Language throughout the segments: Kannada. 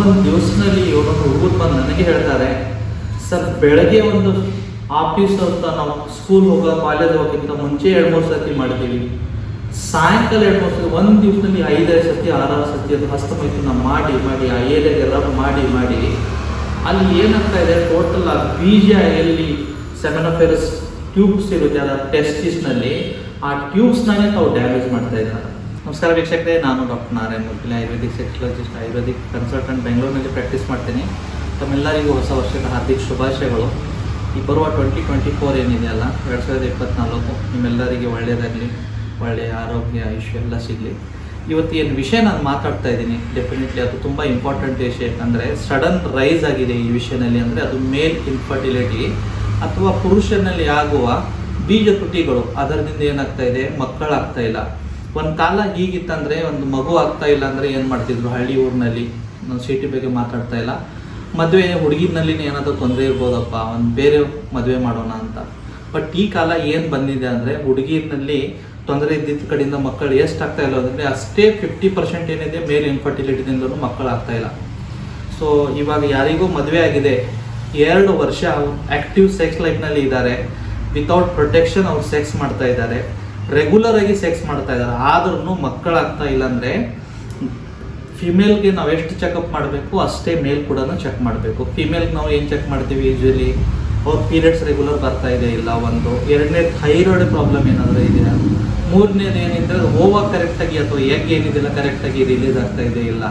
ಒಂದೊಂದು ದಿವಸದಲ್ಲಿ ಒಂದೊಂದು ಹುಡುಗರು ಬಂದು ನನಗೆ ಹೇಳ್ತಾರೆ, ಸರ್, ಬೆಳಗ್ಗೆ ಒಂದು ಆಫೀಸ್ ಅಂತ ನಾವು ಸ್ಕೂಲ್ ಹೋಗೋ, ಕಾಲೇಜ್ ಹೋಗೋಕ್ಕಿಂತ ಮುಂಚೆ ಎರಡು, ಮೂರು ಸರ್ತಿ ಮಾಡ್ತೀವಿ. ಸಾಯಂಕಾಲ ಎರಡು, ಮೂರು ಸರ್ತಿ, ಒಂದು ದಿವಸದಲ್ಲಿ ಐದಾರು ಸರ್ತಿ, ಆರಾರು ಸರ್ತಿ ಅದು ಹಸ್ತಮೈಥುನ ಮಾಡಿ ಮಾಡಿ, ಆ ಏರಿಯಾಗೆ ರಬ್ ಮಾಡಿ ಮಾಡಿ, ಅಲ್ಲಿ ಏನಾಗ್ತಾ ಇದೆ ಟೋಟಲ್ ಆ ಬೀಜ ಎಲ್ಲಿ ಅಫೇರ್ಸ್ ಟ್ಯೂಬ್ಸ್ ಇರುತ್ತೆ ಅದರ ಟೆಸ್ಟಿಸ್ನಲ್ಲಿ ಆ ಟ್ಯೂಬ್ಸ್ನಾಗೆ ತಾವು ಡ್ಯಾಮೇಜ್ ಮಾಡ್ತಾ ಇದ್ದಾರೆ. ನಮಸ್ಕಾರ ವೀಕ್ಷಕರೇ, ನಾನು doctor Narayana Murgila Ayurvedic sexologist Ayurvedic consultant ಬೆಂಗಳೂರಿನಲ್ಲಿ ಪ್ರಾಕ್ಟೀಸ್ ಮಾಡ್ತೀನಿ. ತಮ್ಮೆಲ್ಲರಿಗೂ ಹೊಸ ವರ್ಷದ ಹಾರ್ದಿಕ ಶುಭಾಶಯಗಳು. ಈ ಬರುವ ಟ್ವೆಂಟಿ ಟ್ವೆಂಟಿ ಫೋರ್ ಏನಿದೆಯಲ್ಲ ಎರಡು ಸಾವಿರದ ಇಪ್ಪತ್ನಾಲ್ಕು, ನಿಮ್ಮೆಲ್ಲರಿಗೆ ಒಳ್ಳೆಯದಾಗಲಿ, ಒಳ್ಳೆಯ ಆರೋಗ್ಯ, ಆಯುಷ್ಯ ಎಲ್ಲ ಸಿಗಲಿ. ಇವತ್ತು ಏನು ವಿಷಯ ನಾನು ಮಾತಾಡ್ತಾ ಇದ್ದೀನಿ. ಡೆಫಿನೆಟ್ಲಿ ಅದು ತುಂಬ ಇಂಪಾರ್ಟೆಂಟ್ ವಿಷಯ, ಯಾಕಂದರೆ ಸಡನ್ ರೈಸ್ ಆಗಿದೆ ಈ ವಿಷಯದಲ್ಲಿ, ಅಂದರೆ ಅದು ಮೇಲ್ ಇನ್ಫರ್ಟಿಲಿಟಿ ಅಥವಾ ಪುರುಷನಲ್ಲಿ ಆಗುವ ಬೀಜ ತುಟಿಗಳು. ಅದರಿಂದ ಏನಾಗ್ತಾ ಇದೆ? ಮಕ್ಕಳಾಗ್ತಾ ಇಲ್ಲ. ಒಂದು ಕಾಲ ಹೀಗಿತ್ತಂದ್ರೆ, ಒಂದು ಮಗು ಆಗ್ತಾ ಇಲ್ಲ ಅಂದ್ರೆ ಏನು ಮಾಡ್ತಿದ್ರು? ಹಳ್ಳಿ ಊರಿನಲ್ಲಿ. ನಾನು ಸಿಟಿ ಬಗ್ಗೆ ಮಾತಾಡ್ತಾ ಇಲ್ಲ. ಮದುವೆ ಹುಡುಗಿನಲ್ಲಿ ಏನಾದರೂ ತೊಂದರೆ ಇರ್ಬೋದಪ್ಪ ಒಂದು ಬೇರೆ ಮದುವೆ ಮಾಡೋಣ ಅಂತ. ಬಟ್ ಈ ಕಾಲ ಏನು ಬಂದಿದೆ ಅಂದರೆ ಹುಡುಗಿನಲ್ಲಿ ತೊಂದರೆ ಇದ್ದಿದ್ದ ಕಡೆಯಿಂದ ಮಕ್ಕಳು ಎಷ್ಟು ಆಗ್ತಾ ಇಲ್ಲ ಅಂದರೆ, ಅಷ್ಟೇ ಫಿಫ್ಟಿ ಪರ್ಸೆಂಟ್ ಏನಿದೆ ಮೇಲ್ ಇನ್ಫರ್ಟಿಲಿಟಿದಿಂದಲೂ ಮಕ್ಕಳು ಆಗ್ತಾ ಇಲ್ಲ. ಸೊ ಇವಾಗ ಯಾರಿಗೂ ಮದುವೆ ಆಗಿದೆ. ಎರಡು ವರ್ಷ ಆಕ್ಟಿವ್ ಸೆಕ್ಸ್ ಲೈಫ್ನಲ್ಲಿ ಇದ್ದಾರೆ. ವಿತೌಟ್ ಪ್ರೊಟೆಕ್ಷನ್ ಅವ್ರು ಸೆಕ್ಸ್ ಮಾಡ್ತಾ ಇದ್ದಾರೆ. ರೆಗ್ಯುಲರ್ ಆಗಿ ಸೆಕ್ಸ್ ಮಾಡ್ತಾ ಇದ್ದಾರೆ. ಆದ್ರೂ ಮಕ್ಕಳಾಗ್ತಾ ಇಲ್ಲ ಅಂದರೆ ಫಿಮೇಲ್ಗೆ ನಾವು ಎಷ್ಟು ಚೆಕಪ್ ಮಾಡಬೇಕು, ಅಷ್ಟೇ ಮೇಲ್ ಕೂಡ ಚೆಕ್ ಮಾಡಬೇಕು. ಫಿಮೇಲ್ಗೆ ನಾವು ಏನು ಚೆಕ್ ಮಾಡ್ತೀವಿ ಯೂಶ್ವಲಿ ಅವ್ರ ಪೀರಿಯಡ್ಸ್ ರೆಗ್ಯುಲರ್ ಬರ್ತಾ ಇದೆ ಇಲ್ಲ, ಒಂದು. ಎರಡನೇ ಥೈರಾಯ್ಡ್ ಪ್ರಾಬ್ಲಮ್ ಏನಾದರೂ ಇದೆಯಾ? ಮೂರನೇದು ಏನಿದ್ರೆ ಓವರ್ ಕರೆಕ್ಟಾಗಿ ಅಥವಾ ಎಗ್ ಏನಿದೆಯಲ್ಲ ಕರೆಕ್ಟಾಗಿ ರಿಲೀಸ್ ಆಗ್ತಾ ಇದೆ ಇಲ್ಲ.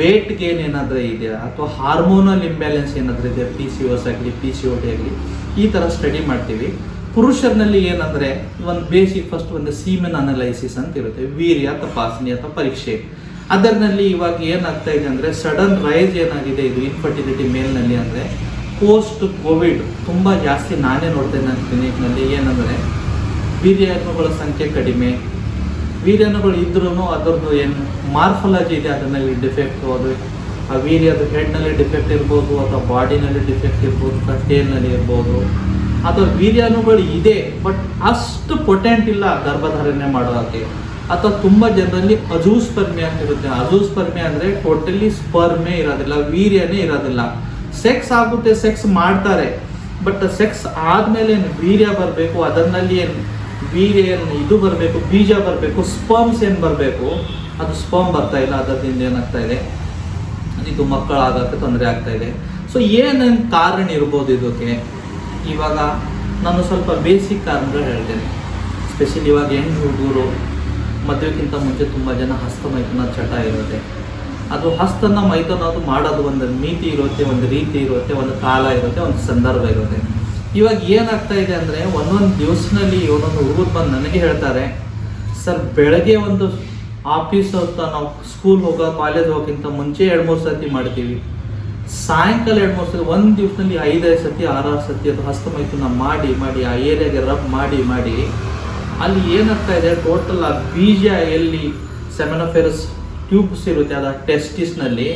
ವೇಟ್ ಗೇನ್ ಏನಾದರೂ ಇದೆಯಾ? ಅಥವಾ ಹಾರ್ಮೋನಲ್ ಇಂಬ್ಯಾಲೆನ್ಸ್ ಏನಾದರೂ ಇದೆಯಾ? ಪಿ ಸಿ ಓಸ್ ಆಗಲಿ ಪಿ ಸಿ ಓ ಟಿ ಆಗಲಿ, ಈ ಥರ ಸ್ಟಡಿ ಮಾಡ್ತೀವಿ. ಪುರುಷರಲ್ಲಿ ಏನಂದರೆ ಒಂದು ಬೇಸಿಕ್ ಫಸ್ಟ್ ಒಂದು ಸೀಮೆನ್ ಅನಲೈಸಿಸ್ ಅಂತ ಇರುತ್ತೆ. ವೀರ್ಯ, ತಪಾಸಣೆ ಅಥವಾ ಪರೀಕ್ಷೆ. ಅದರಲ್ಲಿ ಇವಾಗ ಏನಾಗ್ತಾ ಇದೆ ಅಂದರೆ ಸಡನ್ ರೈಸ್ ಏನಾಗಿದೆ ಇದು ಇನ್ಫರ್ಟಿಲಿಟಿ ಮೇಲ್ನಲ್ಲಿ ಅಂದರೆ ಪೋಸ್ಟ್ ಕೋವಿಡ್ ತುಂಬ ಜಾಸ್ತಿ ನಾನೇ ನೋಡ್ತೇನೆ ನನ್ನ ಕ್ಲಿನಿಕ್ನಲ್ಲಿ ಏನಂದರೆ ವೀರ್ಯಾಣುಗಳ ಸಂಖ್ಯೆ ಕಡಿಮೆ. ವೀರ್ಯಾಣುಗಳು ಇದ್ರೂ ಅದರದ್ದು ಏನು ಮಾರ್ಫಾಲಜಿ ಇದೆ, ಅದರಲ್ಲಿ ಡಿಫೆಕ್ಟ್ ಅದು ಆ ವೀರ್ಯದ ಹೆಡ್ನಲ್ಲಿ ಡಿಫೆಕ್ಟ್ ಇರ್ಬೋದು ಅಥವಾ ಬಾಡಿನಲ್ಲಿ ಡಿಫೆಕ್ಟ್ ಇರ್ಬೋದು, ಅಥವಾ ಟೇಲ್ನಲ್ಲಿ ಇರ್ಬೋದು. ಅಥವಾ ವೀರ್ಯಾನುಗಳು ಇದೆ ಬಟ್ ಅಷ್ಟು ಪೊಟೆಂಟ್ ಇಲ್ಲ ಗರ್ಭಧಾರಣೆ ಮಾಡೋದಕ್ಕೆ. ಅಥವಾ ತುಂಬ ಜನರಲ್ಲಿ ಅಜೂಸ್ಪರ್ಮೆ ಅಂತ ಇರುತ್ತೆ. ಅಜೂಸ್ಪರ್ಮೆ ಅಂದರೆ ಟೋಟಲಿ ಸ್ಪರ್ಮೆ ಇರೋದಿಲ್ಲ, ವೀರ್ಯನೇ ಇರೋದಿಲ್ಲ. ಸೆಕ್ಸ್ ಆಗುತ್ತೆ ಸೆಕ್ಸ್ ಮಾಡ್ತಾರೆ ಬಟ್ ಸೆಕ್ಸ್ ಆದಮೇಲೆ ಏನು ವೀರ್ಯ ಬರಬೇಕು? ಅದರಲ್ಲಿ ಏನು ವೀರ್ಯ ಏನು ಇದು ಬರಬೇಕು? ಬೀಜ ಬರಬೇಕು? ಸ್ಪರ್ಮ್ಸ್ ಏನು ಬರಬೇಕು? ಅದು ಸ್ಪರ್ಮ್ ಬರ್ತಾ ಇಲ್ಲ, ಅದರಿಂದ ಏನಾಗ್ತಾ ಇದೆ? ಇದು ಮಕ್ಕಳಾಗಕ್ಕೆ ತೊಂದರೆ ಆಗ್ತಾ ಇದೆ. ಸೊ ಏನೇನು ಕಾರಣ ಇರ್ಬೋದು ಇದಕ್ಕೆ? ಇವಾಗ ನಾನು ಸ್ವಲ್ಪ ಬೇಸಿಕ್ ಕಾರಣಗಳು ಹೇಳ್ತೇನೆ. ಸ್ಪೆಷಲಿ ಇವಾಗ ಹೆಣ್ಣು ಹುಡುಗರು ಮದುವೆಗಿಂತ ಮುಂಚೆ ತುಂಬ ಜನ ಹಸ್ತ ಮೈತನ ಚಟ ಇರುತ್ತೆ. ಅದು ಹಸ್ತನ ಮೈಥುನ ಅದು ಮಾಡೋದು ಒಂದು ನೀತಿ ಇರುತ್ತೆ, ಒಂದು ರೀತಿ ಇರುತ್ತೆ, ಒಂದು ಕಾಲ ಇರುತ್ತೆ, ಒಂದು ಸಂದರ್ಭ ಇರುತ್ತೆ. ಇವಾಗ ಏನಾಗ್ತಾ ಇದೆ ಅಂದರೆ ಒಂದೊಂದು ದಿವಸದಲ್ಲಿ ಒಂದೊಂದು ಹುಡುಗರು ಬಂದು ನನಗೆ ಹೇಳ್ತಾರೆ, ಸರ್, ಬೆಳಗ್ಗೆ ಒಂದು ಆಫೀಸ್ ಅಂತ ನಾವು ಸ್ಕೂಲ್ ಹೋಗೋ ಕಾಲೇಜ್ ಹೋಗೋಕ್ಕಿಂತ ಮುಂಚೆ ಎರಡು ಮೂರು ಸರ್ತಿ ಮಾಡ್ತೀವಿ. ಸಾಯಂಕಾಲ ಎರಡು ಮೂರು ಸತಿ, ಒಂದು ದಿವಸದಲ್ಲಿ ಐದೈದು ಸತಿ, ಆರಾರು ಸತಿ ಅದು ಹಸ್ತಮೈಥುನ ಮಾಡಿ ಮಾಡಿ, ಆ ಏರಿಯಾಗೆ ರಬ್ ಮಾಡಿ ಮಾಡಿ, ಅಲ್ಲಿ ಏನಾಗ್ತಾ ಇದೆ ಟೋಟಲ್ ಆ ಬೀಜ ಎಲ್ಲಿ ಸೆಮೆನೋಫೆರಸ್ ಟ್ಯೂಬ್ಸ್ ಇರುತ್ತೆ ಟೆಸ್ಟಿಸ್ ಟೆಸ್ಟಿಸ್ನಲ್ಲಿ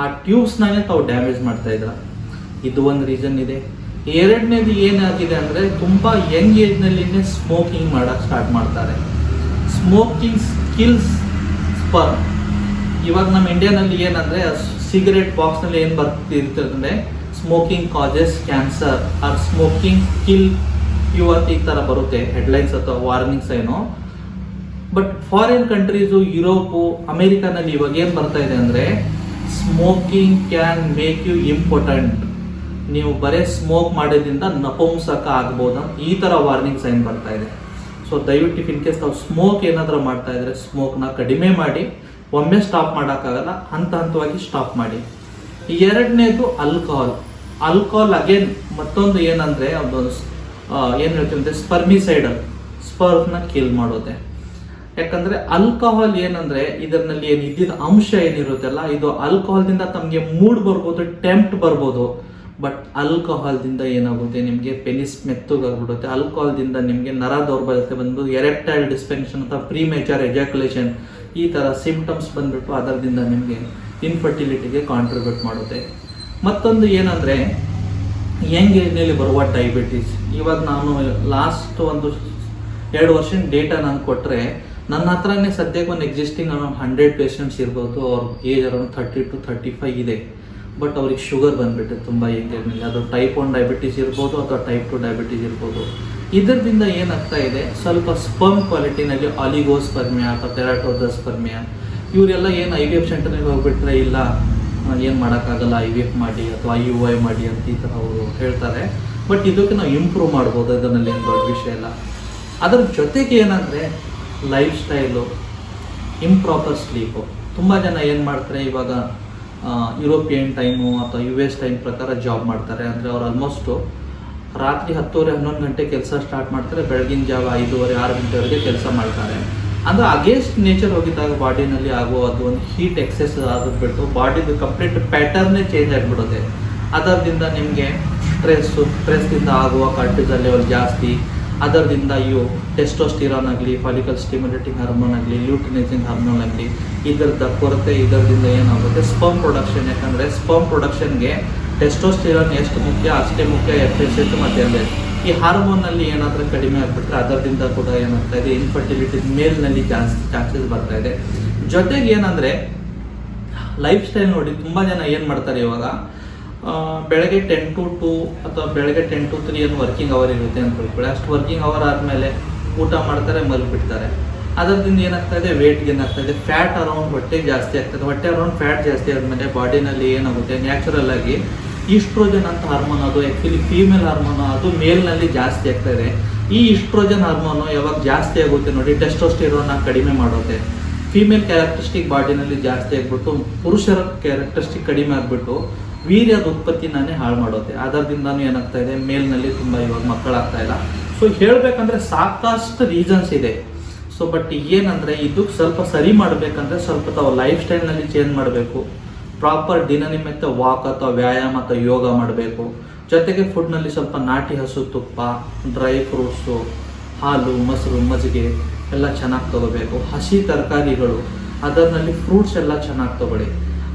ಆ ಟ್ಯೂಬ್ಸ್ನಾಗೆ ತಾವು ಡ್ಯಾಮೇಜ್ ಮಾಡ್ತಾ ಇದ್ದಾರೆ ಇದು ಒಂದು ರೀಸನ್ ಇದೆ. ಎರಡನೇದು ಏನಾಗಿದೆ ಅಂದರೆ, ತುಂಬ ಯಂಗ್ ಏಜ್ನಲ್ಲಿನೇ ಸ್ಮೋಕಿಂಗ್ ಮಾಡೋಕ್ಕೆ ಸ್ಟಾರ್ಟ್ ಮಾಡ್ತಾರೆ. ಸ್ಮೋಕಿಂಗ್ ಸ್ಕಿಲ್ಸ್ ಸ್ಪರ್ ಇವಾಗ ನಮ್ಮ ಇಂಡಿಯಾನಲ್ಲಿ ಏನಂದರೆ ಸಿಗರೇಟ್ ಬಾಕ್ಸ್ನಲ್ಲಿ ಏನು ಬರ್ತಿರ್ತದೆ smoking causes cancer or smoking kill you ಅಂತ ಈ ಥರ ಬರುತ್ತೆ ಹೆಡ್ಲೈನ್ಸ್ ಅಥವಾ ವಾರ್ನಿಂಗ್ಸ್ ಏನು. ಬಟ್ ಫಾರಿನ್ ಕಂಟ್ರೀಸು ಯುರೋಪು ಅಮೇರಿಕಾನಲ್ಲಿ ಇವಾಗ ಏನು ಬರ್ತಾ ಇದೆ ಅಂದರೆ smoking can make you important ನೀವು ಬರೇ ಸ್ಮೋಕ್ ಮಾಡೋದ್ರಿಂದ ನಪುಂಸಕ ಆಗ್ಬೋದು ಈ ಥರ ವಾರ್ನಿಂಗ್ ಸೈನ್ ಬರ್ತಾ ಇದೆ. ಸೊ ದಯವಿಟ್ಟು ಇನ್ ಕೇಸ್ ನಾವು ಸ್ಮೋಕ್ ಏನಾದರೂ ಮಾಡ್ತಾ ಇದ್ರೆ ಸ್ಮೋಕ್ನ ಕಡಿಮೆ ಮಾಡಿ. ಒಮ್ಮೆ ಸ್ಟಾಪ್ ಮಾಡೋಕ್ಕಾಗಲ್ಲ, ಹಂತ ಹಂತವಾಗಿ ಸ್ಟಾಪ್ ಮಾಡಿ. ಎರಡನೇದು ಆಲ್ಕೋಹಾಲ್ ಆಲ್ಕೋಹಾಲ್ ಅಗೇನ್ ಮತ್ತೊಂದು ಏನಂದರೆ ಒಂದು ಏನು ಹೇಳ್ತೀವಿ ಅಂದರೆ ಸ್ಪರ್ಮಿಸೈಡಲ್ ಸ್ಪರ್ಮ್ನ ಕಿಲ್ ಮಾಡೋದೆ. ಯಾಕಂದರೆ ಆಲ್ಕೋಹಾಲ್ ಏನಂದರೆ, ಇದರಲ್ಲಿ ಏನು ಇದ್ದಿದ್ದ ಅಂಶ ಏನಿರುತ್ತಲ್ಲ, ಇದು ಆಲ್ಕೋಹಾಲ್ದಿಂದ ತಮಗೆ ಮೂಡ್ ಬರ್ಬೋದು ಟೆಂಪ್ಟ್ ಬರ್ಬೋದು. ಬಟ್ ಆಲ್ಕೋಹಾಲ್ದಿಂದ ಏನಾಗುತ್ತೆ, ನಿಮಗೆ ಪೆನಿಸ್ ಮೆತ್ತಗಾಗ್ಬಿಡುತ್ತೆ. ಆಲ್ಕೋಹಾಲ್ದಿಂದ ನಿಮಗೆ ನರ ದೌರ್ಬಲ್ಯತೆ ಬಂದು ಎರೆಕ್ಟೈಲ್ ಡಿಸ್ಪೆನ್ಷನ್ ಅಥವಾ ಪ್ರೀ ಮೇಚರ್ ಎಜಾಕ್ಯುಲೇಷನ್ ಈ ಥರ ಸಿಂಪ್ಟಮ್ಸ್ ಬಂದ್ಬಿಟ್ಟು ಅದರದಿಂದ ನಿಮಗೆ ಇನ್ಫರ್ಟಿಲಿಟಿಗೆ ಕಾಂಟ್ರಿಬ್ಯೂಟ್ ಮಾಡುತ್ತೆ. ಮತ್ತೊಂದು ಏನಂದರೆ ಯಂಗ್ ಏಜ್ನಲ್ಲಿ ಬರುವ ಡಯಾಬಿಟಿಸ್ ಇವಾಗ ನಾನು ಲಾಸ್ಟ್ ಒಂದು ಎರಡು ವರ್ಷದ ಡೇಟಾ ನಾನು ಕೊಟ್ಟರೆ ನನ್ನ ಹತ್ರನೇ ಸದ್ಯಕ್ಕೆ ಒಂದು ಎಕ್ಸಿಸ್ಟಿಂಗ್ ಅರೌಂಡ್ ಹಂಡ್ರೆಡ್ ಪೇಷಂಟ್ಸ್ ಇರ್ಬೋದು, ಅವ್ರ age around thirty to thirty five ಇದೆ. ಬಟ್ ಅವ್ರಿಗೆ ಶುಗರ್ ಬಂದ್ಬಿಟ್ಟು ತುಂಬ ಏಜ್ನಲ್ಲಿ ಅದು ಟೈಪ್ ಒನ್ ಡಯಾಬಿಟೀಸ್ ಇರ್ಬೋದು ಅಥವಾ ಟೈಪ್ ಟು ಡಯಾಬಿಟೀಸ್ ಇರ್ಬೋದು. ಇದರಿಂದ ಏನಾಗ್ತಾ ಇದೆ? ಸ್ವಲ್ಪ ಸ್ಪರ್ಮ್ ಕ್ವಾಲಿಟಿನಲ್ಲಿ ಆಲಿಗೋಸ್ಪರ್ಮಿಯಾ ಅಥವಾ ಟೆರಾಟೋದಸ್ಪರ್ಮಿಯಾ ಇವರೆಲ್ಲ ಏನು ಐ ವಿ ಎಫ್ ಸೆಂಟರ್ನಿಗೆ ಹೋಗ್ಬಿಟ್ರೆ ಇಲ್ಲ, ಏನು ಮಾಡೋಕ್ಕಾಗಲ್ಲ ಐ ವಿ ಎಫ್ ಮಾಡಿ ಅಥವಾ ಐ ಯು ಐ ಮಾಡಿ ಅಂತ ಈ ಥರ ಅವರು ಹೇಳ್ತಾರೆ. ಬಟ್ ಇದಕ್ಕೆ ನಾವು ಇಂಪ್ರೂವ್ ಮಾಡ್ಬೋದು, ಅದರಲ್ಲಿ ಏನು ದೊಡ್ಡ ವಿಷಯ ಇಲ್ಲ. ಅದ್ರ ಜೊತೆಗೆ ಏನಂದರೆ ಲೈಫ್ ಸ್ಟೈಲು ಇಂಪ್ರಾಪರ್ ಸ್ಲೀಪು ತುಂಬ ಜನ ಏನು ಮಾಡ್ತಾರೆ, ಇವಾಗ ಯುರೋಪಿಯನ್ ಟೈಮು ಅಥವಾ ಯು ಎಸ್ ಟೈಮ್ ಪ್ರಕಾರ ಜಾಬ್ ಮಾಡ್ತಾರೆ. ಅಂದರೆ ಅವ್ರು ಆಲ್ಮೋಸ್ಟು ರಾತ್ರಿ ಹತ್ತುವರೆ ಹನ್ನೊಂದು ಗಂಟೆ ಕೆಲಸ ಸ್ಟಾರ್ಟ್ ಮಾಡ್ತಾರೆ, ಬೆಳಗಿನ ಜಾವ ಐದೂವರೆ, ಆರು ಗಂಟೆವರೆಗೆ ಕೆಲಸ ಮಾಡ್ತಾರೆ. ಅಂದ್ರೆ ಅಗೇನ್ಸ್ಟ್ ನೇಚರ್ ಹೋಗಿದ್ದಾಗ ಬಾಡಿನಲ್ಲಿ ಆಗುವ ಅದು ಒಂದು ಹೀಟ್ ಎಕ್ಸೆಸ್ ಆಗಿಬಿಟ್ಟು ಬಾಡಿದು ಕಂಪ್ಲೀಟ್ ಪ್ಯಾಟರ್ನೇ ಚೇಂಜ್ ಆಗಿಬಿಡುತ್ತೆ. ಅದರಿಂದ ನಿಮಗೆ ಸ್ಟ್ರೆಸ್ಸು ಸ್ಟ್ರೆಸ್ಸಿಂದ ಆಗುವ ಕಾರ್ಟಿಸಲ್ ಲೆವೆಲ್ ಜಾಸ್ತಿ. ಅದರಿಂದ ಇವು ಟೆಸ್ಟೋಸ್ಟಿರಾನ್ ಆಗಲಿ ಫಾಲಿಕಲ್ ಸ್ಟಿಮ್ಯುಲೇಟಿಂಗ್ ಹಾರ್ಮೋನ್ ಆಗಲಿ ಲ್ಯೂಟಿನೈಸಿಂಗ್ ಹಾರ್ಮೋನ್ ಆಗಲಿ ಇದರದ ಕೊರತೆ ಇದರಿಂದ ಏನಾಗುತ್ತೆ? ಸ್ಪರ್ಮ್ ಪ್ರೊಡಕ್ಷನ್ ಯಾಕಂದರೆ ಸ್ಪರ್ಮ್ ಪ್ರೊಡಕ್ಷನ್ಗೆ ಟೆಸ್ಟೋಸ್ಟಿರಾನ್ ಎಷ್ಟು ಮುಖ್ಯ, ಅಷ್ಟೇ ಮುಖ್ಯ, ಎಫ್ ಎಸ್ ಎಸ್ ಮತ್ತು ಎಂ ಈ ಹಾರ್ಮೋನಲ್ಲಿ ಏನಾದರೂ ಕಡಿಮೆ ಆಗಿಬಿಟ್ರೆ ಅದರಿಂದ ಕೂಡ ಏನಾಗ್ತಾ ಇದೆ ಇನ್ಫರ್ಟಿಲಿಟಿ ಮೇಲ್ನಲ್ಲಿ ಜಾಸ್ತಿ ಚಾನ್ಸಸ್ ಬರ್ತಾ ಇದೆ. ಜೊತೆಗೆ ಏನಂದರೆ ಲೈಫ್ ಸ್ಟೈಲ್ ನೋಡಿ ತುಂಬ ಜನ ಏನು ಮಾಡ್ತಾರೆ ಇವಾಗ ಬೆಳಗ್ಗೆ ಟೆನ್ ಟು ಟು ಅಥವಾ ಬೆಳಗ್ಗೆ ಟೆನ್ ಟು ತ್ರೀ ಏನು ವರ್ಕಿಂಗ್ ಅವರ್ ಇರುತ್ತೆ ಅಂತ ಹೇಳ್ಕೊಳ್ಳಿ ಅಷ್ಟು ವರ್ಕಿಂಗ್ ಅವರ್ ಆದಮೇಲೆ ಊಟ ಮಾಡ್ತಾರೆ, ಮಲ್ಬಿಡ್ತಾರೆ. ಅದರಿಂದ ಏನಾಗ್ತಾ ಇದೆ ವೆಯ್ಟ್ ಗೇನ್ ಇದೆ ಫ್ಯಾಟ್ ಅರೌಂಡ್ ಹೊಟ್ಟೆ ಜಾಸ್ತಿ ಆಗ್ತದೆ ಹೊಟ್ಟೆ ಅರೌಂಡ್ ಫ್ಯಾಟ್ ಜಾಸ್ತಿ ಆದಮೇಲೆ ಬಾಡಿನಲ್ಲಿ ಏನಾಗುತ್ತೆ ನ್ಯಾಚುರಲ್ ಆಗಿ ಈಸ್ಟ್ರೋಜನ್ ಅಂತ ಹಾರ್ಮೋನ್ ಅದು ಆ್ಯಕ್ಚುಲಿ ಫೀಮೇಲ್ ಹಾರ್ಮೋನ್ ಅದು ಮೇಲ್ನಲ್ಲಿ ಜಾಸ್ತಿ ಆಗ್ತಾ ಇದೆ ಈ ಈಸ್ಟ್ರೋಜನ್ ಹಾರ್ಮೋನು ಯಾವಾಗ ಜಾಸ್ತಿ ಆಗುತ್ತೆ ನೋಡಿ ಟೆಸ್ಟೋಸ್ಟಿರೋನ ಕಡಿಮೆ ಮಾಡುತ್ತೆ ಫೀಮೇಲ್ ಕ್ಯಾರೆಕ್ಟರಿಸ್ಟಿಕ್ ಬಾಡಿನಲ್ಲಿ ಜಾಸ್ತಿ ಆಗಿಬಿಟ್ಟು, ಪುರುಷರ ಕ್ಯಾರೆಕ್ಟರಿಸ್ಟಿಕ್ ಕಡಿಮೆ ಆಗಿಬಿಟ್ಟು ವೀರ್ಯದ ಉತ್ಪತ್ತಿನೇ ಹಾಳು ಮಾಡುತ್ತೆ ಅದರಿಂದನೂ ಏನಾಗ್ತಾ ಇದೆ, ಮೇಲ್ನಲ್ಲಿ ತುಂಬ ಇವಾಗ ಮಕ್ಕಳಾಗ್ತಾ ಇಲ್ಲ. ಸೊ ಹೇಳಬೇಕಂದ್ರೆ ಸಾಕಷ್ಟು ರೀಸನ್ಸ್ ಇದೆ. ಸೊ ಬಟ್ ಏನಂದರೆ ಇದಕ್ಕೆ ಸ್ವಲ್ಪ ಸರಿ ಮಾಡಬೇಕಂದ್ರೆ ಸ್ವಲ್ಪ ತಾವು ಲೈಫ್ ಸ್ಟೈಲ್ನಲ್ಲಿ ಚೇಂಜ್ ಮಾಡಬೇಕು. ಪ್ರಾಪರ್ ದಿನನಿಮಿತ್ತ ವಾಕ್ ಅಥವಾ ವ್ಯಾಯಾಮ ಅಥವಾ ಯೋಗ ಮಾಡಬೇಕು. ಜೊತೆಗೆ ಫುಡ್ನಲ್ಲಿ ಸ್ವಲ್ಪ ನಾಟಿ ಹಸು, ತುಪ್ಪ, ಡ್ರೈ ಫ್ರೂಟ್ಸು, ಹಾಲು, ಮೊಸರು, ಮಜ್ಜಿಗೆ ಎಲ್ಲ ಚೆನ್ನಾಗಿ ತಗೋಬೇಕು. ಹಸಿ ತರಕಾರಿಗಳು ಅದರಲ್ಲಿ ಫ್ರೂಟ್ಸ್ ಎಲ್ಲ ಚೆನ್ನಾಗಿ ತಗೊಳ್ಳಿ.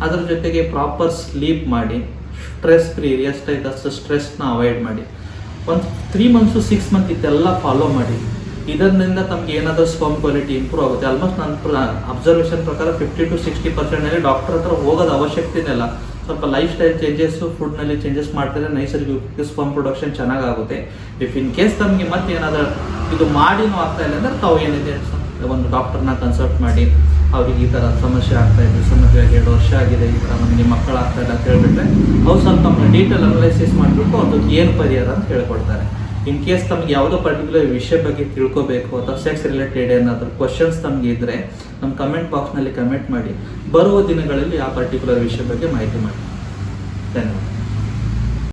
ಅದರ ಜೊತೆಗೆ ಪ್ರಾಪರ್ ಸ್ಲೀಪ್ ಮಾಡಿ, ಸ್ಟ್ರೆಸ್ ಫ್ರೀ ಎಷ್ಟೈತಷ್ಟು ಸ್ಟ್ರೆಸ್ನ ಅವಾಯ್ಡ್ ಮಾಡಿ. ಒಂದು ತ್ರೀ ಮಂತ್ಸು ಸಿಕ್ಸ್ ಮಂತ್ ಇದೆಲ್ಲ ಫಾಲೋ ಮಾಡಿ. ಇದರಿಂದ ತಮ್ಗೆ ಏನಾದರೂ ಸ್ಪರ್ಮ್ ಕ್ವಾಲಿಟಿ ಇಂಪ್ರೂವ್ ಆಗುತ್ತೆ. ಆಲ್ಮೋಸ್ಟ್ ನನ್ನ ಅಬ್ಸರ್ವೇಷನ್ ಪ್ರಕಾರ ಫಿಫ್ಟಿ ಟು ಸಿಕ್ಸ್ಟಿ ಪರ್ಸೆಂಟ್ನಲ್ಲಿ ಡಾಕ್ಟರ್ ಹತ್ರ ಹೋಗೋದು ಅವಶ್ಯಕತೆ ಇಲ್ಲ. ಸ್ವಲ್ಪ ಲೈಫ್ ಸ್ಟೈಲ್ ಚೇಂಜಸ್ಸು ಫುಡ್ನಲ್ಲಿ ಚೇಂಜಸ್ ಮಾಡ್ತಾರೆ ನೈಸರ್ಗಿಕ ಸ್ಪರ್ಮ್ ಪ್ರೊಡಕ್ಷನ್ ಚೆನ್ನಾಗಾಗುತ್ತೆ. ಇಫ್ ಇನ್ ಕೇಸ್ ತಮಗೆ ಮತ್ತೆ ಏನಾದರೂ ಇದು ಮಾಡಿನೂ ಆಗ್ತಾ ಇಲ್ಲ ಅಂದ್ರೆ ತಾವು ಏನಿದೆ ಒಂದು ಡಾಕ್ಟರ್ನ ಕನ್ಸಲ್ಟ್ ಮಾಡಿ. ಅವ್ರಿಗೆ ಈ ಥರ ಸಮಸ್ಯೆ ಆಗ್ತಾ ಇದೆ ಸಮಸ್ಯೆ ಎರಡು ವರ್ಷ ಆಗಿದೆ, ಈ ಥರ ನಮಗೆ ಮಕ್ಕಳಾಗ್ತಾ ಇಲ್ಲ ಅಂತ ಹೇಳಿಬಿಟ್ರೆ ಅವ್ರು ಸ್ವಲ್ಪ ಡೀಟೇಲ್ ಅನಲೈಸಿಸ್ ಮಾಡಿಬಿಟ್ಟು ಅದಕ್ಕೆ ಏನು ಪರಿಹಾರ ಅಂತ ಹೇಳ್ಕೊಡ್ತಾರೆ. ಇನ್ ಕೇಸ್ ತಮ್ಗೆ ಯಾವುದೋ ಪರ್ಟಿಕ್ಯುಲರ್ ವಿಷಯ ಬಗ್ಗೆ ತಿಳ್ಕೊಬೇಕು ಅಥವಾ ಸೆಕ್ಸ್ ರಿಲೇಟೆಡ್ ಏನಾದರೂ ಕ್ವಶನ್ಸ್ ತಮಗೆ ಇದ್ದರೆ ನಮ್ಮ ಕಮೆಂಟ್ ಬಾಕ್ಸ್ನಲ್ಲಿ ಕಮೆಂಟ್ ಮಾಡಿ. ಬರುವ ದಿನಗಳಲ್ಲಿ ಆ ಪರ್ಟಿಕ್ಯುಲರ್ ವಿಷಯ ಬಗ್ಗೆ ಮಾಹಿತಿ ಮಾಡಿ. ಧನ್ಯವಾದ.